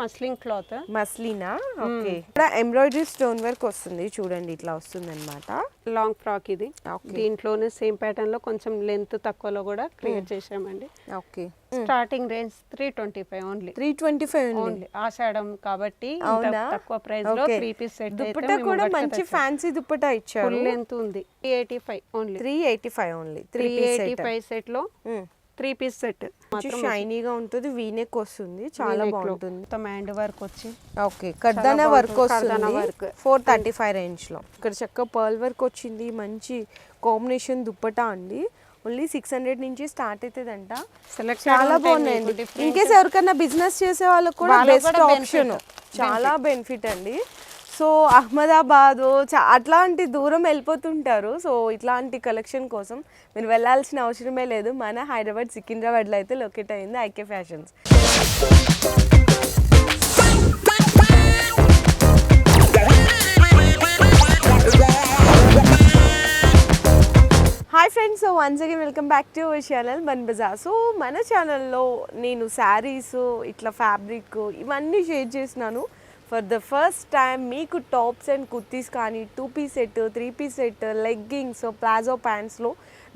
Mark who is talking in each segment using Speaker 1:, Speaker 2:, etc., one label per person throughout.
Speaker 1: మస్లింగ్ cloth
Speaker 2: మస్లీనా okay. ఇక్కడ embroidery stone work వస్తుంది. చూడండి ఇట్లా వస్తుంది అనమాట
Speaker 1: లాంగ్ ఫ్రాక్ ఇది. దీంట్లోనే సేమ్ ప్యాటర్న్లో కొంచెం లెంత్ తక్కువలో కూడా క్రియేట్ చేసామండి
Speaker 2: okay.
Speaker 1: Starting range three twenty five only
Speaker 2: three twenty five
Speaker 1: only ఆషాఢం కాబట్టి తక్కువ
Speaker 2: ప్రైస్లో.
Speaker 1: త్రీ పీస్ సెట్
Speaker 2: దుప్పటా కూడా మంచి ఫ్యాన్సీ దుప్పటా ఇచ్చారు.
Speaker 1: లెంత్ ఉంది. Three eighty five only
Speaker 2: three eighty five only three
Speaker 1: eighty five సెట్లో త్రీ పీస్ సెట్.
Speaker 2: షైనీగా ఉంటుంది వీనెక్ వస్తుంది చాలా బాగుంటుంది.
Speaker 1: మొత్తం హ్యాండ్ వర్క్ వచ్చి.
Speaker 2: ఓకే కర్దానా. వర్క్ వస్తుంది
Speaker 1: work.
Speaker 2: ఫోర్ థర్టీ ఫైవ్ రేంజ్లో. ఇక్కడ చక్క పర్ల్ వర్క్ వచ్చింది మంచి కాంబినేషన్ దుప్పటా అండి. ఓన్లీ సిక్స్ హండ్రెడ్ నుంచి స్టార్ట్ అవుతుందంట
Speaker 1: సెలెక్ట్
Speaker 2: చాలా బాగున్నాయండి ఇన్ కేస్ ఎవరికైనా బిజినెస్ చేసే వాళ్ళకి కూడా బెస్ట్ ఆప్షన్ చాలా బెనిఫిట్ అండి. సో అహ్మదాబాద్ చా- అట్లాంటి దూరం వెళ్ళిపోతుంటారు. సో ఇట్లాంటి కలెక్షన్ కోసం మీరు వెళ్ళాల్సిన అవసరమే లేదు. మన హైదరాబాద్ సికింద్రాబాద్లో అయితే లొకేట్ అయింది IK fashions. Hi friends so once again welcome back to our channel Mann బజార్ సో మన ఛానల్లో నేను శారీస్ ఇట్లా ఫ్యాబ్రిక్ ఇవన్నీ షేర్ చేసినాను ఫర్ ద ఫస్ట్ టైం మీకు టాప్స్ అండ్ కుర్తీస్ కానీ two piece set three piece set leggings palazzo ప్యాంట్స్లో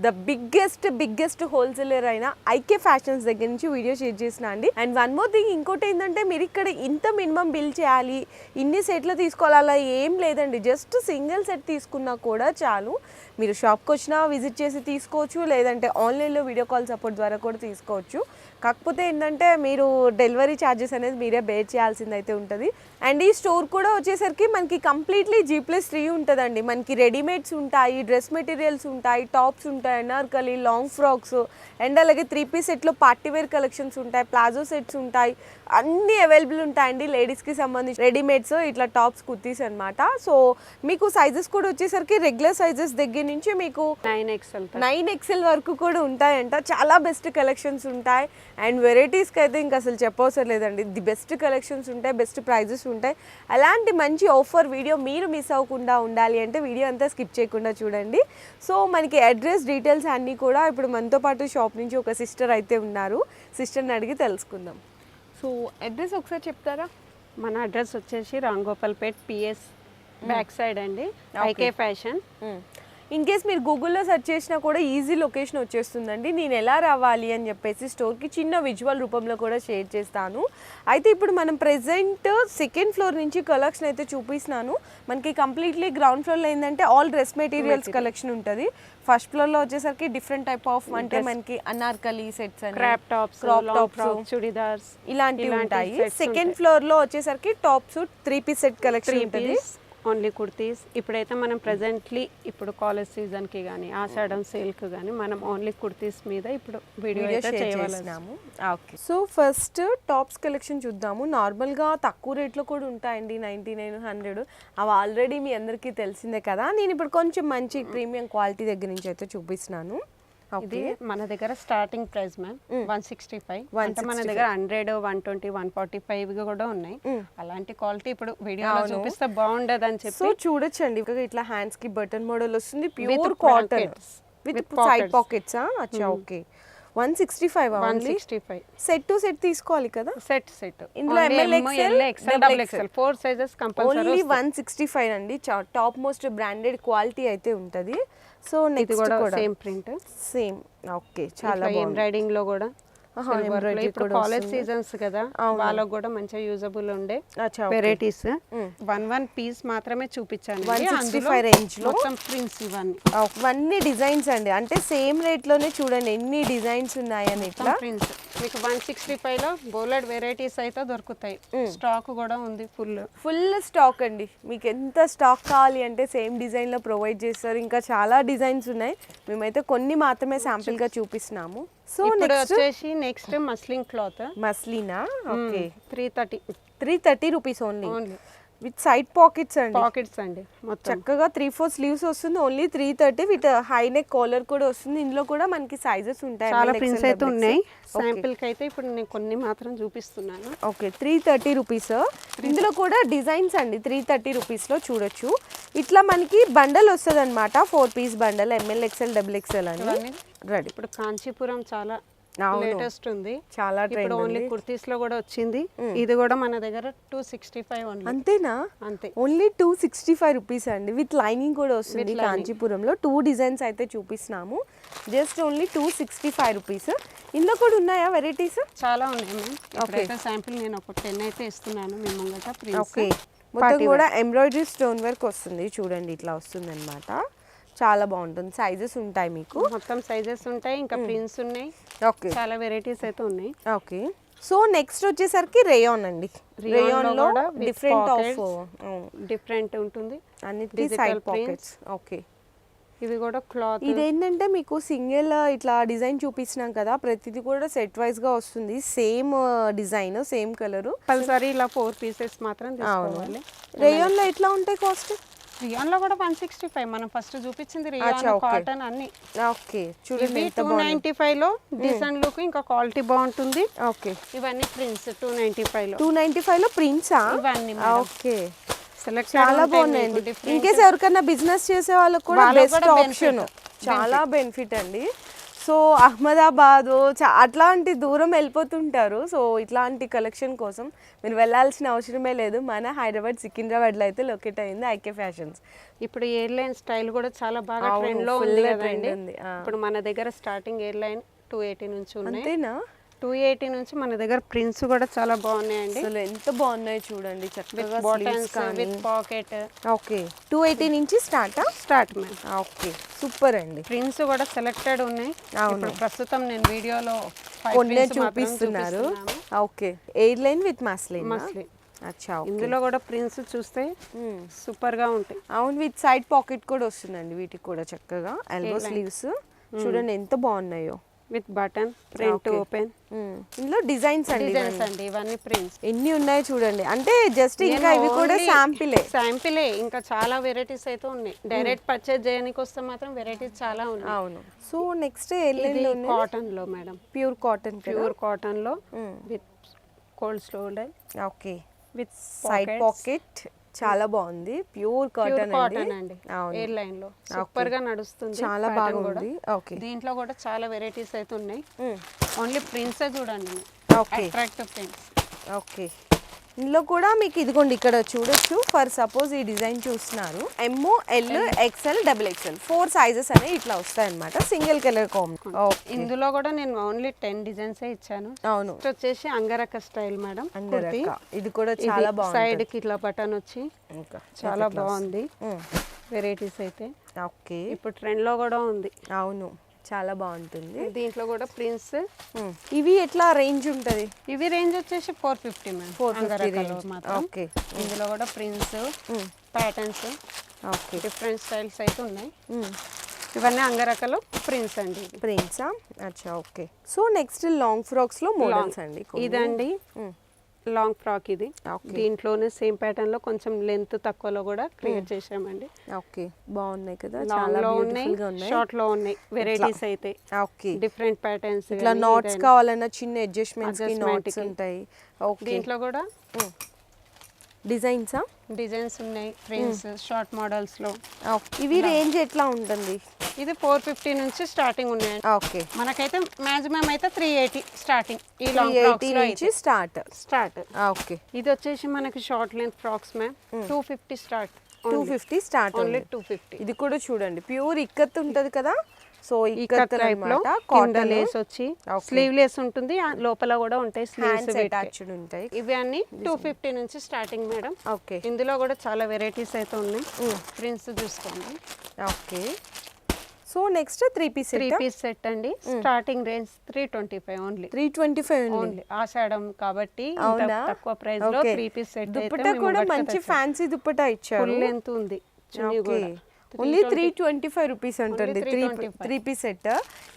Speaker 2: the biggest biggest wholesaler అయిన ఐకే ఫ్యాషన్స్ దగ్గర నుంచి వీడియో షేర్ చేసిన అండి. అండ్ వన్ మోర్ థింగ్ ఇంకోటి ఏంటంటే మీరు ఇక్కడ ఇంత మినిమం బిల్ చేయాలి ఇన్ని సెట్లు తీసుకోవాలి అలా ఏం లేదండి. జస్ట్ సింగిల్ సెట్ తీసుకున్నా కూడా చాలు. మీరు షాప్కి వచ్చినా విజిట్ చేసి తీసుకోవచ్చు లేదంటే ఆన్లైన్లో వీడియో కాల్ సపోర్ట్ ద్వారా కూడా తీసుకోవచ్చు. కాకపోతే ఏంటంటే మీరు డెలివరీ ఛార్జెస్ అనేది మీరే బేర్ చేయాల్సింది అయితే ఉంటుంది. అండ్ ఈ స్టోర్ కూడా వచ్చేసరికి మనకి కంప్లీట్లీ జీ ప్లస్ త్రీ ఉంటుందండి. మనకి రెడీమేడ్స్ ఉంటాయి డ్రెస్ మెటీరియల్స్ ఉంటాయి టాప్స్ ఉంటాయి అనార్కలి లాంగ్ ఫ్రాక్స్ అండ్ అలాగే త్రీ పీస్ సెట్లో పార్టీ వేర్ కలెక్షన్స్ ఉంటాయి ప్లాజో సెట్స్ ఉంటాయి. అన్నీ అవైలబుల్ ఉంటాయండి లేడీస్కి సంబంధించి రెడీమేడ్స్ ఇట్లా టాప్స్ కుర్తీస్ అన్నమాట. సో మీకు సైజెస్ కూడా వచ్చేసరికి రెగ్యులర్ సైజెస్ దగ్గర నుంచి మీకు
Speaker 1: నైన్ ఎక్స్ఎల్
Speaker 2: నైన్ ఎక్సెల్ వరకు కూడా ఉంటాయంట. చాలా బెస్ట్ కలెక్షన్స్ ఉంటాయి. అండ్ వెరైటీస్కి అయితే ఇంకా అసలు చెప్పవసరం లేదండి. ది బెస్ట్ కలెక్షన్స్ ఉంటాయి బెస్ట్ ప్రైజెస్ ఉంటాయి. అలాంటి మంచి ఆఫర్ వీడియో మీరు మిస్ అవ్వకుండా ఉండాలి అంటే వీడియో అంతా స్కిప్ చేయకుండా చూడండి. సో మనకి అడ్రస్ డీటెయిల్స్ అన్నీ కూడా ఇప్పుడు మనతో పాటు షాప్ నుంచి ఒక సిస్టర్ అయితే ఉన్నారు. సిస్టర్ని అడిగి తెలుసుకుందాం. సో అడ్రస్ ఒకసారి చెప్తారా?
Speaker 1: మన అడ్రస్ వచ్చేసి రాంగోపాల్పేట్ పిఎస్ బ్యాక్ సైడ్ అండి. ఐకే ఫ్యాషన్
Speaker 2: ఇన్ కేస్ మీరు గూగుల్లో సెర్చ్ చేసినా కూడా ఈజీ లొకేషన్ వచ్చేస్తుందండి. నేను ఎలా రావాలి అని చెప్పేసి స్టోర్కి చిన్న విజువల్ రూపంలో కూడా షేర్ చేస్తాను. అయితే ఇప్పుడు మనం ప్రెసెంట్ సెకండ్ ఫ్లోర్ నుంచి కలెక్షన్ అయితే చూపిస్తున్నాను. మనకి కంప్లీట్లీ గ్రౌండ్ ఫ్లోర్లో ఏంటంటే ఆల్ డ్రెస్ మెటీరియల్స్ కలెక్షన్ ఉంటుంది. ఫస్ట్ ఫ్లోర్లో వచ్చేసరికి డిఫరెంట్ టైప్ ఆఫ్ అంటే మనకి anarkali sets
Speaker 1: crop tops
Speaker 2: crop tops
Speaker 1: chudidars
Speaker 2: ఇలాంటివి ఉంటాయి. సెకండ్ ఫ్లోర్లో వచ్చేసరికి tops three piece set collection ఉంటుంది.
Speaker 1: ఓన్లీ కుర్తీస్. ఇప్పుడైతే మనం ప్రెసెంట్లీ ఇప్పుడు కాలేజ్ సీజన్కి కానీ ఆషాఢం సేల్కి కానీ మనం ఓన్లీ కుర్తీస్ మీద ఇప్పుడు వీడియో
Speaker 2: చేసినాము. Okay. So first tops collection చూద్దాము. నార్మల్గా తక్కువ రేట్లో కూడా ఉంటాయండి నైంటీ నైన్ హండ్రెడ్ అవి ఆల్రెడీ మీ అందరికీ తెలిసిందే కదా. నేను ఇప్పుడు కొంచెం మంచి ప్రీమియం క్వాలిటీ దగ్గర నుంచి అయితే చూపిస్తున్నాను.
Speaker 1: ఇది మన దగ్గర starting price ma'am one sixty five అంటే మన దగ్గర hundred one twenty one forty five కూడా ఉన్నాయి. అలాంటి క్వాలిటీ ఇప్పుడు వీడియోలో చూపిస్తే బాగుండదు అని చెప్పి
Speaker 2: సో చూడొచ్చండి. ఇట్లా హ్యాండ్స్కి బటన్ మోడల్ వస్తుంది. Pure cotton. With side. Pockets అచ్చా okay one sixty five
Speaker 1: one sixty five
Speaker 2: set to set తీసుకోవాలి కదా?
Speaker 1: సెట్ సెట్
Speaker 2: ఇందులో
Speaker 1: four sizes compulsory
Speaker 2: only one sixty five అండి. టాప్ మోస్ట్ బ్రాండెడ్ క్వాలిటీ అయితే ఉంటది. సో
Speaker 1: ఇది
Speaker 2: next
Speaker 1: కూడా సేమ్ ప్రింట్.
Speaker 2: సేమ్. ఓకే చాలా
Speaker 1: ఎంబ్రాయిడింగ్లో కూడా. ఇప్పుడు కాలేజ్. సీజన్స్ కదా వాళ్ళకు కూడా మంచిగా యూజబుల్ ఉండే. వెరైటీస్ వన్ వన్ పీస్ మాత్రమే చూపించాను.
Speaker 2: 165 range లో?
Speaker 1: మొత్తం ప్రింట్స్ ఇవన్నీ.
Speaker 2: అవన్నీ డిజైన్స్ అండి. అంటే సేమ్ రేట్లోనే చూడండి ఎన్ని డిజైన్స్ ఉన్నాయని ఇట్లా.
Speaker 1: ప్రింట్స్ మీకు వన్ సిక్స్టీ ఫైవ్లో బోలెడ్ వెరైటీస్ అయితే దొరుకుతాయి. స్టాక్ కూడా ఉంది ఫుల్
Speaker 2: ఫుల్ స్టాక్ అండి. మీకు ఎంత స్టాక్ కావాలి అంటే సేమ్ డిజైన్లో ప్రొవైడ్ చేస్తారు. ఇంకా చాలా డిజైన్స్ ఉన్నాయి. మేమైతే కొన్ని మాత్రమే శాంపిల్గా చూపిస్తున్నాము. సో
Speaker 1: ఇప్పుడు
Speaker 2: నెక్స్ట్
Speaker 1: వచ్చేసి next muslin cloth
Speaker 2: మస్లీనా okay
Speaker 1: three thirty
Speaker 2: three thirty rupees only
Speaker 1: only
Speaker 2: with side pockets అండి.
Speaker 1: పాకెట్స్ అండి
Speaker 2: చక్కగా త్రీ ఫోర్ స్లీవ్స్ వస్తుంది only three thirty with high neck collar కూడా వస్తుంది. ఇందులో కూడా మనకి సైజెస్ ఉంటాయి
Speaker 1: చాలా ప్రింట్స్ అయితే ఉన్నాయి. శాంపిల్కి అయితే ఇప్పుడు నేను కొన్ని మాత్రం చూపిస్తున్నాను.
Speaker 2: ఓకే త్రీ థర్టీ రూపీస్ ఇందులో కూడా డిజైన్స్ అండి త్రీ థర్టీ రూపీస్లో చూడొచ్చు. ఇట్లా మనకి బండల్ వస్తుంది అనమాట four piece bundle M L XL double XL అని. రెడీ
Speaker 1: ఇప్పుడు కాంచీపురం చాలా. లేటెస్ట్ ఉంది.
Speaker 2: చాలా
Speaker 1: ఇప్పుడు
Speaker 2: ట్రెండ్
Speaker 1: ఓన్లీ కుర్తీస్లో కూడా వచ్చింది. ఇది కూడా మన దగ్గర టూ సిక్స్టీ ఫైవ్
Speaker 2: అంతేనా?
Speaker 1: అంతే.
Speaker 2: Only two sixty five rupees అండి. విత్ లైనింగ్ కూడా వస్తుంది కాంచీపురంలో. టూ డిజైన్స్ అయితే చూపిస్తున్నాము. Just only two sixty five rupees ఇందులో కూడా ఉన్నాయా వెరైటీస్
Speaker 1: చాలా ఉన్నాయి ఇప్పుడైతే శాంపిల్ నేను ఒక టెన్ అయితే ఇస్తున్నాను మీ ముంగట ప్రింట్స్
Speaker 2: ఓకే మొత్తం కూడా ఎంబ్రాయిడరీ స్టోన్ వర్క్ వస్తుంది. చూడండి ఇట్లా వస్తుంది అనమాట చాలా బాగుంటుంది. సైజెస్ ఉంటాయి మీకు.
Speaker 1: మొత్తం సైజెస్ ఉంటాయి ఇంకా ప్రింట్స్ ఉన్నాయి.
Speaker 2: ఓకే
Speaker 1: చాలా వెరైటీస్ అయితే ఉన్నాయి.
Speaker 2: ఓకే సో నెక్స్ట్ వచ్చేసరికి రేయాన్ అండి.
Speaker 1: రేయాన్లో
Speaker 2: డిఫరెంట్ ఆఫ్.
Speaker 1: డిఫరెంట్ ఉంటుంది.
Speaker 2: అన్నిటికీ సైడ్. పాకెట్స్ ఓకే
Speaker 1: ఇవి కూడా క్లాత్
Speaker 2: ఇదేంటంటే మీకు సింగిల్ ఇట్లా డిజైన్ చూపించినాం కదా ప్రతిదీ కూడా సెట్ వైజ్గా వస్తుంది. Same design same colour
Speaker 1: compulsory ఇలా ఫోర్ పీసెస్ మాత్రం తీసుకోవాలి.
Speaker 2: రేయాన్లో ఎట్లా ఉంటాయి కాస్ట్
Speaker 1: రియాన్లో కూడా వన్ సిక్స్టీ ఫైవ్ మనం ఫస్ట్ చూపించింది రియాన్. కాటన్ అన్ని.
Speaker 2: ఓకే. చూడండి
Speaker 1: టూ నైన్టీ ఫైవ్లో డిసెంట్ లుక్ ఇంకా క్వాలిటీ బాగుంటుంది.
Speaker 2: ఓకే.
Speaker 1: ఇవన్నీ ప్రింట్స్ టూ నైన్టీ ఫైవ్లో.
Speaker 2: టూ నైన్టీ ఫైవ్లో ప్రింట్సా
Speaker 1: ఇవన్నీ
Speaker 2: ఓకే.
Speaker 1: సెలెక్ట్
Speaker 2: చాలా బాగున్నాయండి ఇన్ కేస్ ఎవరికైనా బిజినెస్ చేసే వాళ్ళకి కూడా బెస్ట్ ఆప్షన్ చాలా బెనిఫిట్ అండి. సో అహ్మదాబాద్ అట్లాంటి దూరం వెళ్ళిపోతుంటారు. సో ఇట్లాంటి కలెక్షన్ కోసం మీరు వెళ్ళాల్సిన అవసరమే లేదు. మన హైదరాబాద్ సికింద్రాబాద్లో అయితే లొకేట్ అయింది ఐకే ఫ్యాషన్స్
Speaker 1: ఇప్పుడు ఎయిర్ లైన్ స్టైల్ కూడా చాలా బాగా ఉంది. ఇప్పుడు మన దగ్గర starting airline two eighty నుంచి ఉన్నాయి.
Speaker 2: అంతేనా?
Speaker 1: టూ ఎయిటీ నుంచి మన దగ్గర ప్రింట్స్ కూడా చాలా బాగున్నాయండి.
Speaker 2: అసలు ఎంత బాగున్నాయి చూడండి చక్కగా
Speaker 1: with pocket
Speaker 2: okay. Two eighty నుంచి స్టార్టా?
Speaker 1: స్టార్ట్ మ్యామ్
Speaker 2: ఓకే సూపర్ అండి.
Speaker 1: ప్రింట్స్ కూడా సెలెక్టెడ్ ఉన్నాయి.
Speaker 2: అవును.
Speaker 1: ప్రస్తుతం నేను వీడియోలో
Speaker 2: కొన్నే చూపిస్తున్నారు. Okay airline with muslin
Speaker 1: muslin
Speaker 2: అచ్చా
Speaker 1: ఇందులో కూడా ప్రింట్స్ చూస్తే. సూపర్గా ఉంటాయి.
Speaker 2: అవును విత్ సైడ్ పాకెట్ కూడా వస్తుందండి వీటికి కూడా చక్కగా. ఎల్బో స్లీవ్స్ చూడండి ఎంత బాగున్నాయో.
Speaker 1: With button print. ఓపెన్.
Speaker 2: ఇందులో డిజైన్స్ అండి
Speaker 1: డిజైన్స్
Speaker 2: ఇవన్నీ.
Speaker 1: అండి ఇవన్నీ ప్రింట్స్
Speaker 2: ఎన్ని ఉన్నాయి చూడండి. అంటే జస్ట్ ఇంకా ఇవి కూడా శాంపిలే
Speaker 1: శాంపిలే ఇంకా చాలా వెరైటీస్ అయితే ఉన్నాయి. డైరెక్ట్ పర్చేజ్ చేయడానికి వస్తే మాత్రం వెరైటీస్ చాలా ఉన్నాయి.
Speaker 2: అవును. సో నెక్స్ట్
Speaker 1: కాటన్లో మేడం
Speaker 2: ప్యూర్ కాటన్
Speaker 1: ప్యూర్
Speaker 2: కాటన్లో.
Speaker 1: With cold shoulder
Speaker 2: okay.
Speaker 1: With
Speaker 2: side pocket చాలా బాగుంది. ప్యూర్ కాటన్
Speaker 1: కాటన్
Speaker 2: అండి.
Speaker 1: ఎయిర్ లైన్లో. సూపర్గా నడుస్తుంది
Speaker 2: చాలా. బాగుంది. ఓకే
Speaker 1: దీంట్లో కూడా చాలా వెరైటీస్ అయితే ఉన్నాయి. ఓన్లీ ప్రింట్స్ చూడండి.
Speaker 2: ఓకే
Speaker 1: అట్రాక్టివ్ ప్రింట్స్
Speaker 2: ఓకే ఇందులో కూడా మీకు ఇదిగోండి ఇక్కడ చూడొచ్చు. ఫర్ సపోజ్ ఈ డిజైన్ చూస్తున్నారు. M O L XL double XL four sizes అనేవి ఇట్లా వస్తాయి అనమాట సింగిల్ కలర్ కాంబ్ ఓకే
Speaker 1: ఇందులో కూడా నేను ఓన్లీ టెన్ డిజైన్స్ ఇచ్చాను.
Speaker 2: అవును.
Speaker 1: వచ్చేసి అంగరక స్టైల్ మేడం
Speaker 2: ఇది కూడా చాలా
Speaker 1: సైడ్
Speaker 2: బాగుంది
Speaker 1: కి ఇట్లా బటన్ వచ్చి
Speaker 2: ఇంకా
Speaker 1: చాలా బాగుంది. వెరైటీస్ అయితే.
Speaker 2: ఓకే.
Speaker 1: ఇప్పుడు ట్రెండ్లో కూడా ఉంది.
Speaker 2: అవును. చాలా బాగుంటుంది
Speaker 1: దీంట్లో కూడా ప్రింట్స్
Speaker 2: మ్మ్. ఇవి ఎట్లా రేంజ్ ఉంటుంది
Speaker 1: ఇవి రేంజ్ వచ్చేసి ఫోర్ ఫిఫ్టీ మ్యామ్
Speaker 2: 450 range.
Speaker 1: మాత్రం
Speaker 2: ఓకే
Speaker 1: ఇందులో కూడా prints
Speaker 2: hmm.
Speaker 1: Patterns
Speaker 2: okay
Speaker 1: different styles అయితే ఉన్నాయి. ఇవన్నీ అంగరకలు ప్రింట్స్ అండి ఇవి.
Speaker 2: ప్రింట్సా అచ్చా ఓకే సో నెక్స్ట్ లాంగ్ ఫ్రాక్స్లో మోడల్స్ అండి.
Speaker 1: ఇదండి. లాంగ్ ఫ్రాక్ ఇది. దీంట్లోనే సేమ్ ప్యాటర్న్లో కొంచెం లెంత్ తక్కువలో కూడా క్రియేట్ చేసామండి
Speaker 2: ఓకే బాగున్నాయి కదా. చాలా
Speaker 1: లో ఉన్నాయి
Speaker 2: షార్ట్లో ఉన్నాయి.
Speaker 1: వెరైటీస్ అయితే.
Speaker 2: ఓకే
Speaker 1: డిఫరెంట్ ప్యాటర్న్స్
Speaker 2: ఇట్లా నాట్స్ కావాలన్నా చిన్న
Speaker 1: అడ్జస్ట్మెంట్స్కి
Speaker 2: నాట్స్. ఉంటాయి. ఓకే
Speaker 1: దీంట్లో కూడా
Speaker 2: డిజైన్సా?
Speaker 1: డిజైన్స్ ఉన్నాయి ప్రింట్స్ షార్ట్ మోడల్స్లో
Speaker 2: ఇవి రేంజ్ ఎట్లా ఉంటుంది?
Speaker 1: ఇది ఫోర్ ఫిఫ్టీ నుంచి స్టార్టింగ్ ఉన్నాయి.
Speaker 2: ఓకే.
Speaker 1: మనకైతే మాక్సిమం అయితే త్రీ ఎయిటీ స్టార్టింగ్ ఈ లాంగ్
Speaker 2: ఎయిటీ నుంచి స్టార్ట్.
Speaker 1: స్టార్ట్.
Speaker 2: ఓకే.
Speaker 1: ఇది వచ్చేసి మనకి short length frocks ma'am two fifty start.
Speaker 2: Two fifty start
Speaker 1: only two fifty.
Speaker 2: ఇది కూడా చూడండి. ప్యూర్ ఇక్కత్ ఉంటది కదా? సో
Speaker 1: కింద
Speaker 2: కాటన్
Speaker 1: లేస్ వచ్చి. స్లీవ్ లేస్ ఉంటుంది లోపల కూడా ఉంటాయి స్లీవ్స్
Speaker 2: అటాచ్డ్ ఉంటాయి.
Speaker 1: ఇవి అన్ని టూ ఫిఫ్టీ నుంచి స్టార్టింగ్ మేడం
Speaker 2: ఓకే
Speaker 1: ఇందులో కూడా చాలా వెరైటీస్ అయితే ఉన్నాయి. ప్రింట్స్ చూసుకోండి.
Speaker 2: Okay so next three piece
Speaker 1: three piece set అండి. Starting range three twenty five only
Speaker 2: three twenty five
Speaker 1: only ఆషాఢం కాబట్టి తక్కువ
Speaker 2: ప్రైస్లో
Speaker 1: త్రీ పీస్ సెట్
Speaker 2: దుప్పటా కూడా మంచి ఫ్యాన్సీ దుప్పటా ఇచ్చారు.
Speaker 1: ఫుల్ లెంత్ ఉంది. చున్నీ కూడా.
Speaker 2: Only three twenty five rupees ఉంటుంది త్రీ
Speaker 1: 325.
Speaker 2: త్రీ పీస్ సెట్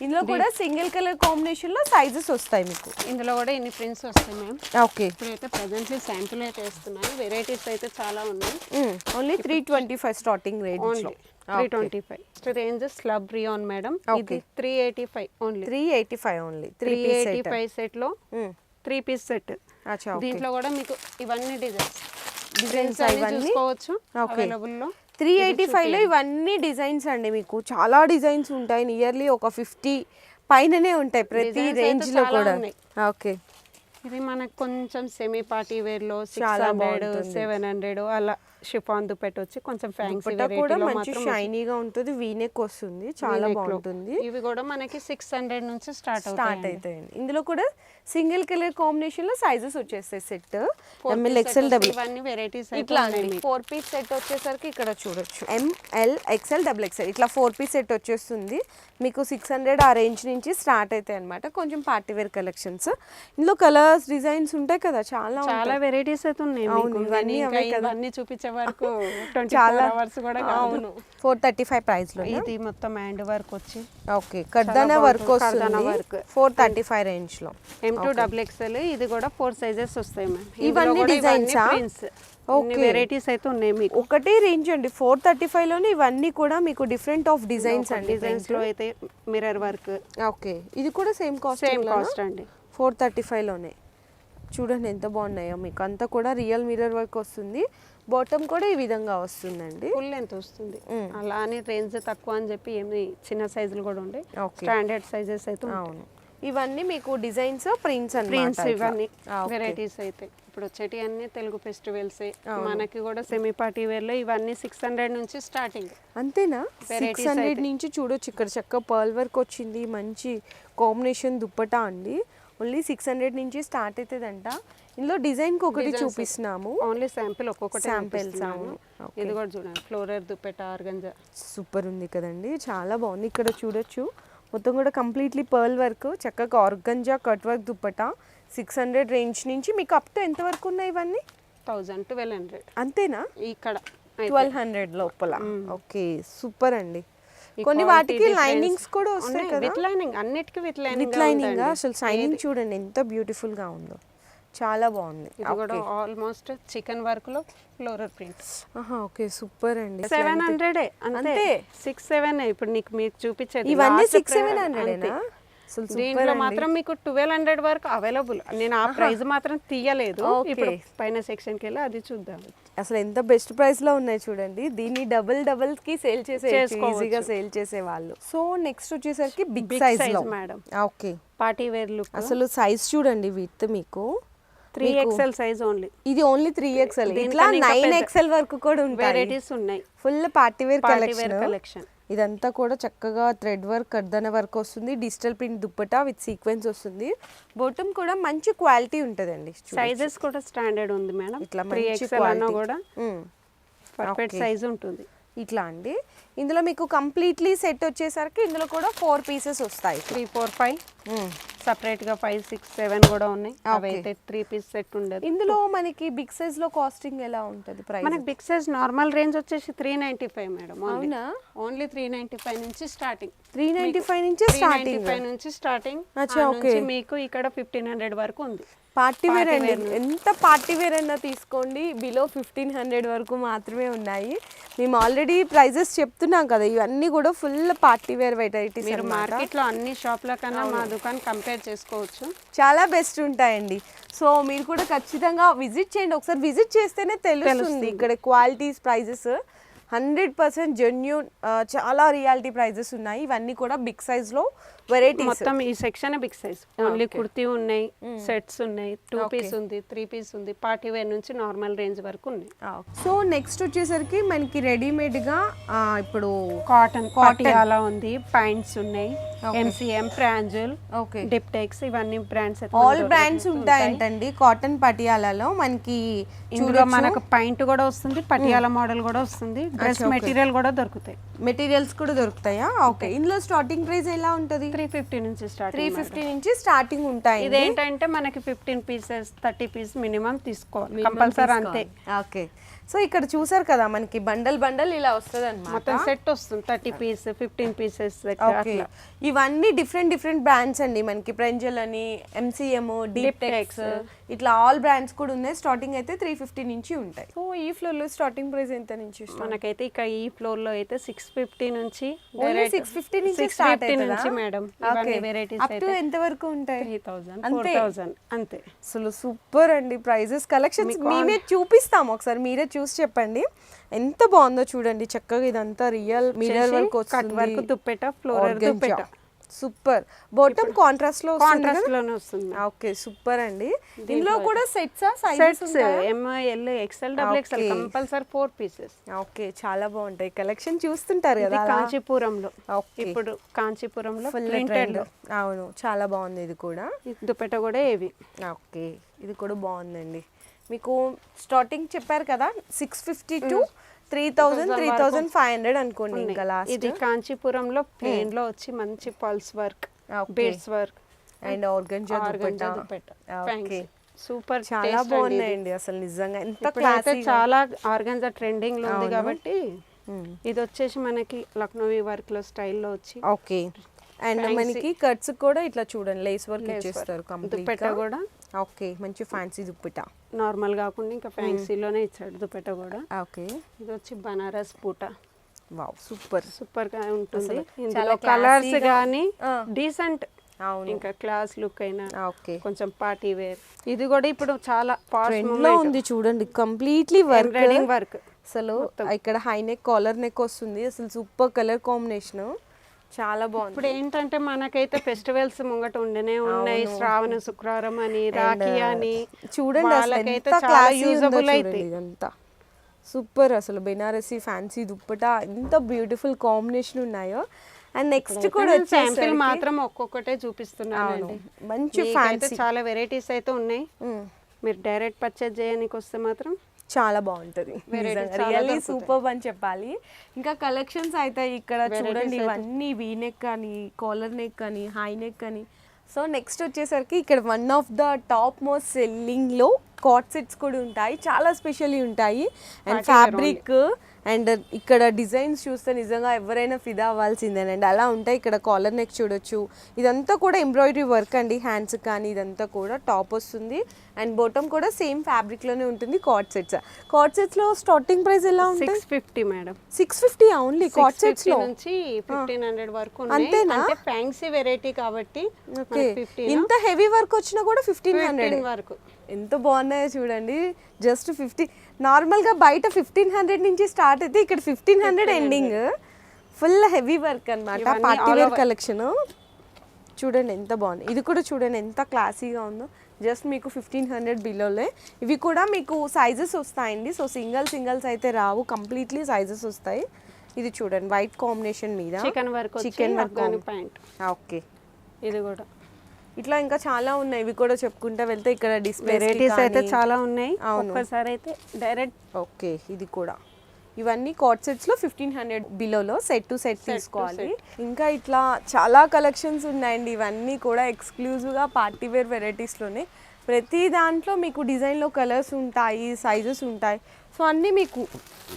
Speaker 2: ఇందులో కూడా సింగిల్ కలర్ కాంబినేషన్లో సైజెస్ వస్తాయి మీకు.
Speaker 1: ఇందులో కూడా ఇన్ని ప్రింట్స్ వస్తాయి మ్యామ్
Speaker 2: ఓకే
Speaker 1: ఇప్పుడైతే ప్రెసెంట్లీ శాంపుల్ అయితే వేస్తున్నాను. వెరైటీస్ అయితే చాలా ఉన్నాయి.
Speaker 2: Only three twenty five starting range
Speaker 1: only three twenty five range slub rayon madam ఇది three eighty five only
Speaker 2: three eighty five only three
Speaker 1: eighty five సెట్లో three piece set దీంట్లో కూడా మీకు ఇవన్నీ డిజైన్స్
Speaker 2: డిజైన్స్ ఇవన్నీ
Speaker 1: చూసుకోవచ్చు.
Speaker 2: త్రీ ఎయిటీ ఫైవ్లో ఇవన్నీ డిజైన్స్ అండి మీకు. చాలా డిజైన్స్ ఉంటాయి. నియర్లీ ఒక ఫిఫ్టీ పైననే ఉంటాయి ప్రతి
Speaker 1: Designs అయితే
Speaker 2: రేంజ్లో
Speaker 1: చాలా
Speaker 2: కూడా. ఓకే.
Speaker 1: ఇది మనకు కొంచెం సెమీ పార్టీ వేర్లో సిక్స్
Speaker 2: చాలా
Speaker 1: హండ్రెడ్. సెవెన్ హండ్రెడ్ అలా. షిఫాన్ దుపెట్ వచ్చి కొంచెం ఫ్యాన్సీ
Speaker 2: కూడా మంచి షైనీగా ఉంటుంది. వీనెక్ వస్తుంది. చాలా బాగుంటుంది.
Speaker 1: ఇవి కూడా మనకి సిక్స్ హండ్రెడ్ నుంచి స్టార్ట్
Speaker 2: స్టార్ట్
Speaker 1: అవుతాయి
Speaker 2: అవుతాయండి. ఇందులో కూడా సింగిల్ కలర్ కాంబినేషన్లో సైజెస్ వచ్చేస్తాయి set M L XL double
Speaker 1: ఇవన్నీ వెరైటీస్
Speaker 2: ఇట్లా ఫోర్ పీస్ సెట్ వచ్చేసరికి ఇక్కడ చూడొచ్చు. M L XL double XL ఇట్లా ఫోర్ పీస్ సెట్ వచ్చేస్తుంది. మీకు సిక్స్ హండ్రెడ్ ఆ రేంజ్ నుంచి స్టార్ట్ అవుతాయి అనమాట కొంచెం పార్టీ వేర్ కలెక్షన్స్ ఇందులో కలర్స్ డిజైన్స్ ఉంటాయి కదా చాలా
Speaker 1: చాలా వెరైటీస్ అయితే ఉన్నాయి.
Speaker 2: ఇవన్నీ
Speaker 1: చూపించే వరకు
Speaker 2: చాలా
Speaker 1: అవర్స్ కూడా.
Speaker 2: అవును. ఫోర్ థర్టీ ఫైవ్ ప్రైస్లో
Speaker 1: ఇది మొత్తం హ్యాండ్ వర్క్ వచ్చి
Speaker 2: ఓకే కర్దానా వర్క్ వస్తుంది.
Speaker 1: work.
Speaker 2: ఫోర్ థర్టీ ఫైవ్ రేంజ్లో.
Speaker 1: ఎం టూ డబుల్ ఎక్స్ఎల్ ఇది కూడా ఫోర్ సైజెస్ వస్తాయి మ్యామ్
Speaker 2: ఇవన్నీ ఆ?
Speaker 1: ఓకే. వెరైటీస్ అయితే ఉన్నాయి మీకు.
Speaker 2: ఒకటే రేంజ్ అండి. ఫోర్ థర్టీ ఫైవ్లోనే ఇవన్నీ కూడా మీకు డిఫరెంట్ ఆఫ్ డిజైన్స్ అండి
Speaker 1: డిజైన్స్లో అయితే మిర్రర్ వర్క్
Speaker 2: ఓకే. ఇది కూడా సేమ్ కాస్ట్
Speaker 1: సేమ్ కాస్ట్ అండి.
Speaker 2: ఫోర్ థర్టీ ఫైవ్లోనే చూడండి ఎంత బాగున్నాయో మీకు. అంతా కూడా రియల్ మిర్రర్ వర్క్ వస్తుంది. బాటమ్ కూడా ఈ విధంగా వస్తుందండి.
Speaker 1: ఫుల్ లెంత్ వస్తుంది. అలా అని రేంజ్ తక్కువ అని చెప్పి ఏమి చిన్న సైజులు కూడా ఉండే. స్టాండర్డ్ సైజెస్ అయితే
Speaker 2: అవును. ఇవన్నీ మీకు డిజైన్స్ ప్రింట్స్
Speaker 1: ప్రింట్స్ ఇవన్నీ. వెరైటీస్ అయితే. ఇప్పుడు వచ్చేటి అన్ని తెలుగు ఫెస్టివల్స్ మనకి కూడా సెమీ పార్టీ వేర్లో ఇవన్నీ సిక్స్ హండ్రెడ్ నుంచి స్టార్టింగ్
Speaker 2: అంతేనా? సిక్స్ హండ్రెడ్ నుంచి చూడొచ్చు. ఇక్కడ చక్క పర్ల్ వర్క్ వచ్చింది. మంచి కాంబినేషన్ దుప్పటా అండి. ఓన్లీ సిక్స్ హండ్రెడ్ నుంచి స్టార్ట్ అవుతుందంట ఇందులో డిజైన్కి ఒకటి చూపిస్తున్నాము.
Speaker 1: ఓన్లీ శాంపిల్ ఒక్కొక్కటి.
Speaker 2: అవును.
Speaker 1: ఇది కూడా చూడండి. Floral దుప్పెట organza.
Speaker 2: సూపర్ ఉంది కదండి. చాలా బాగుంది. ఇక్కడ చూడొచ్చు. మొత్తం కూడా కంప్లీట్లీ పర్ల్ వర్క్ చక్కగా organza cut work dupatta six hundred range నుంచి మీకు అప్ టు ఎంత వరకు ఉన్నాయి ఇవన్నీ?
Speaker 1: థౌజండ్ ట్వెల్వ్ హండ్రెడ్
Speaker 2: అంతేనా?
Speaker 1: ఇక్కడ.
Speaker 2: ట్వెల్వ్ హండ్రెడ్ లోపల. ఓకే సూపర్ అండి. కొన్ని వాటికి లైనింగ్స్ కూడా వస్తాయి. కదా.
Speaker 1: విత్ లైనింగ్ అన్నిటికీ విత్ లైనింగ్
Speaker 2: విత్ లైనింగ్ అసలు షైనింగ్ చూడండి ఎంత బ్యూటిఫుల్గా ఉందో. చాలా బాగుంది.
Speaker 1: ఇది కూడా ఆల్మోస్ట్ చికెన్ వర్క్లో ఫ్లోరర్ ప్రింట్స్
Speaker 2: ఆహా ఓకే సూపర్ అండి.
Speaker 1: సెవెన్ హండ్రెడ్
Speaker 2: అంతే.
Speaker 1: అంతే. సిక్స్ సెవెన్ ఇప్పుడు నీకు మీకు చూపించేది
Speaker 2: ఇవన్నీ
Speaker 1: last
Speaker 2: సిక్స్ సెవెన్
Speaker 1: price
Speaker 2: హండ్రెడేనా
Speaker 1: అంతే.
Speaker 2: అసలు
Speaker 1: దీంట్లో మాత్రం మీకు ట్వెల్వ్ హండ్రెడ్ వరకు అవైలబుల్ నేను ఆ ప్రైస్ మాత్రం తీయలేదు. ఇప్పుడు పైన సెక్షన్కి వెళ్ళి అది చూద్దాం.
Speaker 2: అసలు ఎంత బెస్ట్ ప్రైస్లో ఉన్నాయి చూడండి. దీన్ని డబుల్ డబుల్కి సేల్ చేసే. ఈజీగా సేల్ చేసే వాళ్ళు. సో నెక్స్ట్ వచ్చేసరికి బిగ్ సైజ్లో.
Speaker 1: madam.
Speaker 2: Okay.
Speaker 1: Party wear look
Speaker 2: అసలు సైజ్ చూడండి విత్ మీకు.
Speaker 1: త్రీ ఎక్స్ఎల్ సైజ్ ఓన్లీ
Speaker 2: ఇది ఓన్లీ త్రీ ఎక్స్ఎల్ ఇట్లా నైన్ ఎక్స్ఎల్ వరకు కూడా ఉంటాయి.
Speaker 1: వెరైటీస్ ఉన్నాయి.
Speaker 2: ఫుల్ పార్టీ వేర్ కలెక్షన్ ఇదంతా కూడా చక్కగా థ్రెడ్ వర్క్ కర్దన వర్క్ వస్తుంది digital print dupatta with sequence వస్తుంది బాటమ్ కూడా మంచి క్వాలిటీ ఉంటుందండి.
Speaker 1: సైజెస్ కూడా స్టాండర్డ్ ఉంది మేడం
Speaker 2: ఇట్లా మంచి.
Speaker 1: కూడా. పర్ఫెక్ట్. సైజ్ ఉంటుంది
Speaker 2: ఇట్లా అండి ఇందులో మీకు కంప్లీట్లీ సెట్ వచ్చేసరికి ఇందులో కూడా ఫోర్ పీసెస్ వస్తాయి
Speaker 1: త్రీ ఫోర్ ఫైవ్. సపరేట్గా ఫైవ్ సిక్స్ సెవెన్ కూడా ఉన్నాయి. అవైతే త్రీ పీస్ సెట్ ఉండదు.
Speaker 2: ఇందులో మనకి బిగ్ సైజ్లో కాస్టింగ్ ఎలా ఉంటుంది ప్రైస్
Speaker 1: మనకి బిగ్ సైజ్ నార్మల్ రేంజ్ వచ్చేసి త్రీ నైన్టీ ఫైవ్ మేడం
Speaker 2: అవునా?
Speaker 1: ఓన్లీ త్రీ నైన్టీ ఫైవ్ నుంచి స్టార్టింగ్
Speaker 2: త్రీ నైన్టీ ఫైవ్ నుంచి స్టార్టింగ్
Speaker 1: ఫైవ్ నుంచి స్టార్టింగ్
Speaker 2: okay.
Speaker 1: మీకు ఇక్కడ ఫిఫ్టీన్ హండ్రెడ్ వరకు ఉంది.
Speaker 2: పార్టీ వేర్ అండి. ఎంత పార్టీ వేర్ అయినా తీసుకోండి. బిలో ఫిఫ్టీన్ హండ్రెడ్ వరకు మాత్రమే ఉన్నాయి. మేము ఆల్రెడీ ప్రైజెస్ చెప్తున్నాం కదా ఇవన్నీ కూడా ఫుల్ పార్టీ వేర్ వెరైటీస్
Speaker 1: మీరు మార్కెట్లో అన్ని షాప్ల కన్నా మా దుకాణం కంపేర్ చేసుకోవచ్చు.
Speaker 2: చాలా బెస్ట్ ఉంటాయండి. సో మీరు కూడా ఖచ్చితంగా విజిట్ చేయండి. ఒకసారి విజిట్ చేస్తేనే తెలుస్తుంది. ఇక్కడ qualities prices hundred percent genuine చాలా రియాలిటీ ప్రైజెస్ ఉన్నాయి. ఇవన్నీ కూడా బిగ్ సైజ్లో వెరైటీస్
Speaker 1: మొత్తం ఈ section big size only kurti ఉన్నాయి సెట్స్ ఉన్నాయి టూ పీస్ ఉంది త్రీ పీస్ ఉంది పార్టీ వేర్ నుంచి నార్మల్ రేంజ్ వరకు ఉన్నాయి.
Speaker 2: సో నెక్స్ట్ వచ్చేసరికి మనకి రెడీమేడ్గా ఇప్పుడు
Speaker 1: కాటన్ పటియాలా ఉంది ప్యాంట్స్ ఉన్నాయి ఎంసీఎం ప్రాంజుల్
Speaker 2: ఓకే
Speaker 1: డిప్టెక్స్ ఇవన్నీ బ్రాండ్స్
Speaker 2: ఆల్ బ్రాండ్స్ ఉంటాయంటండి కాటన్ పటియాలలో మనకి
Speaker 1: ఇందులో మనకు పాయింట్ కూడా వస్తుంది పటియాలా మోడల్ కూడా వస్తుంది డ్రెస్ మెటీరియల్ కూడా దొరుకుతాయి.
Speaker 2: మెటీరియల్స్ కూడా దొరుకుతాయా? ఓకే ఇందులో స్టార్టింగ్ ప్రైస్ ఎలా ఉంటుంది?
Speaker 1: త్రీ ఫిఫ్టీ నుంచి స్టార్ట్
Speaker 2: త్రీ ఫిఫ్టీ నుంచి స్టార్టింగ్ ఉంటాయి
Speaker 1: ఇదేంటంటే మనకి fifteen pieces thirty piece minimum తీసుకోవాలి. కంపల్సరీ అంతే.
Speaker 2: ఓకే సో ఇక్కడ చూసారు కదా మనకి బండల్ బండల్ ఇలా వస్తుంది అనమాట
Speaker 1: మొత్తం సెట్ వస్తుంది. Thirty piece fifteen pieces
Speaker 2: okay ఇవన్నీ డిఫరెంట్ డిఫరెంట్ బ్రాండ్స్ అండి. మనకి ప్రెంజల్ అని ఎంసీఎం డిప్టెక్స్ ఇట్లా ఆల్ బ్రాండ్స్ కూడా ఉన్నాయి. స్టార్టింగ్ అయితే త్రీ ఫిఫ్టీ నుంచి ఉంటాయి. సో ఈ ఫ్లోర్లో స్టార్టింగ్ ప్రైస్ ఎంత నుంచి
Speaker 1: మనకైతే ఇక ఈ ఫ్లోర్లో అయితే సిక్స్ ఫిఫ్టీ నుంచి
Speaker 2: సిక్స్ ఫిఫ్టీ నుంచి
Speaker 1: సిక్స్
Speaker 2: స్టార్ట్
Speaker 1: నుంచి మేడం ఇవన్నీ వెరైటీస్
Speaker 2: ఎంత వరకు ఉంటాయి?
Speaker 1: త్రీ థౌసండ్
Speaker 2: అంతే.
Speaker 1: థౌసండ్ అంతే.
Speaker 2: అసలు సూపర్ అండి ప్రైజెస్ కలెక్షన్స్ మేమే చూపిస్తాం ఒకసారి. మీరే చూసి చెప్పండి. ఎంత బాగుందో చూడండి. చక్కగా ఇదంతా real mirror work
Speaker 1: cut work dupatta floral. Dupatta.
Speaker 2: Super. Bottom కాంట్రాస్ట్లో కాంట్రాస్ట్లోనే వస్తుంది. ఓకే సూపర్ అండి. దీనిలో కూడా sets
Speaker 1: sets M L XL double XL. Compulsory four pieces
Speaker 2: okay. చాలా బాగుంటాయి. కలెక్షన్ చూస్తుంటారు కదా.
Speaker 1: కాంచీపురంలో. ఇప్పుడు కాంచీపురంలో
Speaker 2: ఫుల్ అవును చాలా బాగుంది ఇది కూడా.
Speaker 1: దుపట్ట కూడా ఏవి
Speaker 2: ఓకే ఇది కూడా బాగుందండి. మీకు స్టార్టింగ్ చెప్పారు కదా six fifty to three thousand three thousand five hundred అనుకోండి ఇంకా లాస్ట్
Speaker 1: ఇది కాంచీపురంలో ప్లేన్లో వచ్చి మంచి pulse work. Beads work.
Speaker 2: And organza dupatta. Okay
Speaker 1: super
Speaker 2: చాలా బాగున్నాయండి అసలు నిజంగా. ఎంత క్లాస్
Speaker 1: చాలా ఆర్గంజా ట్రెండింగ్లో ఉంది. కాబట్టి ఇది వచ్చేసి మనకి లక్నోవి వర్క్లో స్టైల్లో వచ్చి
Speaker 2: ఓకే అండ్ మనకి కట్స్ కూడా ఇట్లా చూడండి లేస్ వర్క్ ఇచ్చేస్తారు
Speaker 1: దుపట్ట కూడా.
Speaker 2: ఓకే మంచి ఫ్యాన్సీ దుప్పట
Speaker 1: నార్మల్ కాకుండా ఇంకా ఫ్యాన్సీలోనే ఇచ్చాడు దుపట్ట కూడా.
Speaker 2: ఓకే.
Speaker 1: ఇది వచ్చి బనారస్ పూట.
Speaker 2: Wow super.
Speaker 1: సూపర్గా ఉంటుంది ఇందులో కలర్స్ కానీ. డీసెంట్
Speaker 2: అవును.
Speaker 1: ఇంకా క్లాస్ లుక్ అయినా
Speaker 2: ఓకే.
Speaker 1: కొంచెం పార్టీ వేర్ ఇది కూడా ఇప్పుడు చాలా
Speaker 2: ట్రెండ్లో ఉంది చూడండి. కంప్లీట్లీ వర్క్
Speaker 1: వర్క్
Speaker 2: అసలు ఇక్కడ హై నెక్ కాలర్ నెక్ వస్తుంది. అసలు సూపర్ కలర్ కాంబినేషన్ చాలా బాగుంది.
Speaker 1: ఇప్పుడు ఏంటంటే మనకైతే ఫెస్టివల్స్ ముంగట ఉండనే ఉన్నాయి. శ్రావణ శుక్రవారం అని రాఖీ అని
Speaker 2: చూడండి
Speaker 1: చాలా యూజబుల్ అయితే.
Speaker 2: ఇదంతా. సూపర్ అసలు బెనారసి ఫ్యాన్సీ దుప్పట. ఎంత బ్యూటిఫుల్ కాంబినేషన్ ఉన్నాయో. అండ్ నెక్స్ట్ కూడా
Speaker 1: శాంపిల్ మాత్రం ఒక్కొక్కటే చూపిస్తున్నానండి.
Speaker 2: అవును. మంచి ఫ్యాన్సీ
Speaker 1: చాలా వెరైటీస్ అయితే ఉన్నాయి. మీరు డైరెక్ట్ పర్చేజ్ చేయడానికి వస్తే మాత్రం
Speaker 2: చాలా బాగుంటుంది. రియల్లీ. సూపర్ అని చెప్పాలి. ఇంకా కలెక్షన్స్ అయితే ఇక్కడ చూడండి ఇవన్నీ వీ నెక్ అని కాలర్ నెక్ అని హై నెక్ అని సో నెక్స్ట్ వచ్చేసరికి ఇక్కడ one of the top most సెల్లింగ్లో cot sets కూడా ఉంటాయి. చాలా స్పెషల్లీ ఉంటాయి. అండ్ ఫ్యాబ్రిక్ అండ్ ఇక్కడ డిజైన్స్ చూస్తే నిజంగా ఎవరైనా ఫిదా అవ్వాల్సిందేనండి. అలా ఉంటాయి ఇక్కడ కాలర్ నెక్ చూడొచ్చు. ఇదంతా కూడా ఎంబ్రాయిడరీ వర్క్ అండి. హ్యాండ్స్ కానీ ఇదంతా కూడా టాప్ వస్తుంది. అండ్ బాటమ్ కూడా సేమ్ ఫ్యాబ్రిక్లోనే ఉంటుంది కాట్ సెట్స్. కాట్ సెట్స్లో స్టార్టింగ్ ప్రైస్ ఎలా ఉంటుంది?
Speaker 1: Six fifty madam
Speaker 2: six fifty only cot సెట్స్లో?
Speaker 1: నుంచి ఫిఫ్టీన్ హండ్రెడ్ వరకు
Speaker 2: అంతేనా?
Speaker 1: ఫ్యాన్సీ వెరైటీ కాబట్టి
Speaker 2: ఓకే. ఇంత హెవీ వర్క్ వచ్చినా కూడా ఫిఫ్టీన్ హండ్రెడ్
Speaker 1: వరకు.
Speaker 2: ఎంత బాగున్నాయో చూడండి. జస్ట్ ఫిఫ్టీ నార్మల్గా బయట ఫిఫ్టీన్ హండ్రెడ్ నుంచి స్టార్ట్ అయితే ఇక్కడ fifteen hundred ending full heavy work అన్నమాట
Speaker 1: ఇవన్నీ
Speaker 2: పార్టీ వేర్. కలెక్షన్. చూడండి ఎంత బాగుంది. ఇది కూడా చూడండి ఎంత క్లాసీగా ఉందో. జస్ట్ మీకు ఫిఫ్టీన్ హండ్రెడ్ బిలోలే ఇవి కూడా మీకు సైజెస్ వస్తాయండి. సో సింగల్ సింగల్స్ అయితే రావు. కంప్లీట్లీ సైజెస్ వస్తాయి. ఇది చూడండి వైట్ కాంబినేషన్ మీద.
Speaker 1: Chikan work
Speaker 2: chikan work
Speaker 1: pant.
Speaker 2: Okay.
Speaker 1: ఇది కూడా.
Speaker 2: ఇట్లా ఇంకా చాలా ఉన్నాయి. ఇవి కూడా చెప్పుకుంటా వెళ్తే ఇక్కడ డిస్ప్లే
Speaker 1: అయితే చాలా ఉన్నాయి. ఒక్కసారి అయితే డైరెక్ట్
Speaker 2: ఓకే ఇది కూడా. ఇవన్నీ కాట్ సెట్స్లో ఫిఫ్టీన్ హండ్రెడ్ బిలోలో సెట్ టు సెట్ తీసుకోవాలి. ఇంకా ఇట్లా చాలా కలెక్షన్స్ ఉన్నాయండి. ఇవన్నీ కూడా ఎక్స్క్లూజివ్గా పార్టీ వేర్ వెరైటీస్లోనే. ప్రతి దాంట్లో మీకు డిజైన్లో కలర్స్ ఉంటాయి సైజెస్ ఉంటాయి. సో అన్నీ మీకు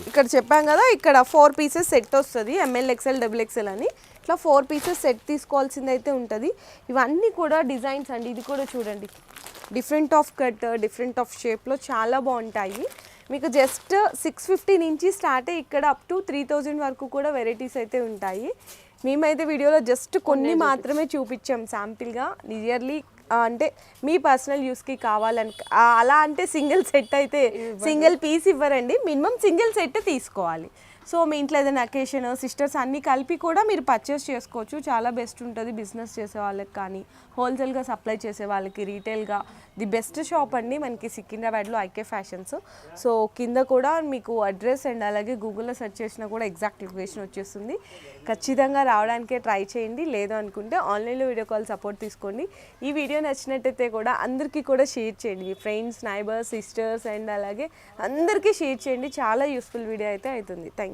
Speaker 2: ఇక్కడ చెప్పాం కదా ఇక్కడ ఫోర్ పీసెస్ సెట్ వస్తుంది M L XL double XL అని. ఇట్లా ఫోర్ పీసెస్ సెట్ తీసుకోవాల్సింది అయితే ఉంటుంది. ఇవన్నీ కూడా డిజైన్స్ అండి. ఇది కూడా చూడండి. Different of cut different of షేప్లో చాలా బాగుంటాయి. మీకు జస్ట్ సిక్స్ ఫిఫ్టీ నుంచి స్టార్ట్ అయ్యి ఇక్కడ అప్ టు త్రీ థౌజండ్ వరకు కూడా వెరైటీస్ అయితే ఉంటాయి. మేమైతే వీడియోలో జస్ట్ కొన్ని మాత్రమే చూపించాం శాంపిల్గా నియర్లీ అంటే మీ పర్సనల్ యూస్కి కావాలని అలా అంటే సింగిల్ సెట్ అయితే సింగిల్ పీస్ ఇవ్వరండి. మినిమం సింగిల్ సెట్ తీసుకోవాలి. సో మీ ఇంట్లో ఏదైనా అకేషన్ సిస్టర్స్ అన్నీ కలిపి కూడా మీరు పర్చేస్ చేసుకోవచ్చు. చాలా బెస్ట్ ఉంటుంది బిజినెస్ చేసే వాళ్ళకి కానీ హోల్సేల్గా సప్లై చేసే వాళ్ళకి రీటైల్గా ది బెస్ట్ షాప్ అండి మనకి సికింద్రాబాద్లో ఐకే ఫ్యాషన్స్ సో కింద కూడా మీకు అడ్రస్ అండ్ అలాగే గూగుల్లో సెర్చ్ చేసినా కూడా ఎగ్జాక్ట్ లొకేషన్ వచ్చేస్తుంది. ఖచ్చితంగా రావడానికే ట్రై చేయండి. లేదు అనుకుంటే ఆన్లైన్లో వీడియో కాల్ సపోర్ట్ తీసుకోండి. ఈ వీడియో నచ్చినట్టయితే కూడా అందరికీ కూడా షేర్ చేయండి. మీ ఫ్రెండ్స్ నైబర్స్ సిస్టర్స్ అండ్ అలాగే అందరికీ షేర్ చేయండి. చాలా యూస్ఫుల్ వీడియో అయితే అవుతుంది. థ్యాంక్